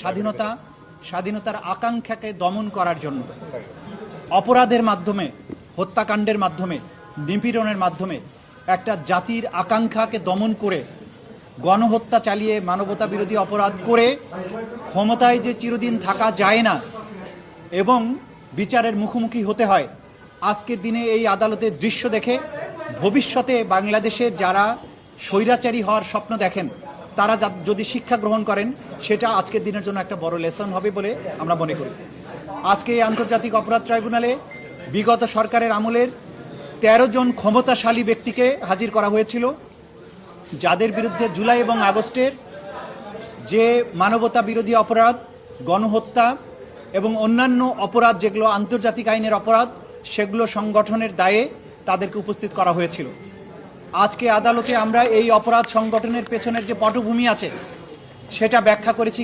স্বাধীনতা, স্বাধীনতার আকাঙ্ক্ষাকে দমন করার জন্য, অপরাধের মাধ্যমে, হত্যাকাণ্ডের মাধ্যমে, নিপীড়নের মাধ্যমে একটা জাতির আকাঙ্ক্ষাকে দমন করে, গণহত্যা চালিয়ে মানবতা বিরোধী অপরাধ করে, ক্ষমতায় যে চিরদিন থাকা যায় না এবং বিচারের মুখোমুখি হতে হয়, আজকের দিনে এই আদালতের দৃশ্য দেখে ভবিষ্যতে বাংলাদেশের যারা স্বৈরাচারী হওয়ার স্বপ্ন দেখেন তারা যদি শিক্ষা গ্রহণ করেন, সেটা আজকের দিনের জন্য একটা বড় লেসন হবে বলে আমরা মনে করি। আজকে এই আন্তর্জাতিক অপরাধ ট্রাইব্যুনালে বিগত সরকারের আমলের তেরো জন ক্ষমতাশালী ব্যক্তিকে হাজির করা হয়েছিল, যাদের বিরুদ্ধে জুলাই এবং আগস্টের যে মানবতা বিরোধী অপরাধ, গণহত্যা এবং অন্যান্য অপরাধ যেগুলো আন্তর্জাতিক আইনের অপরাধ, সেগুলো সংগঠনের দায়ে তাদেরকে উপস্থিত করা হয়েছিল। আজকে আদালতে আমরা এই অপরাধ সংগঠনের পেছনের যে পটভূমি আছে সেটা ব্যাখ্যা করেছি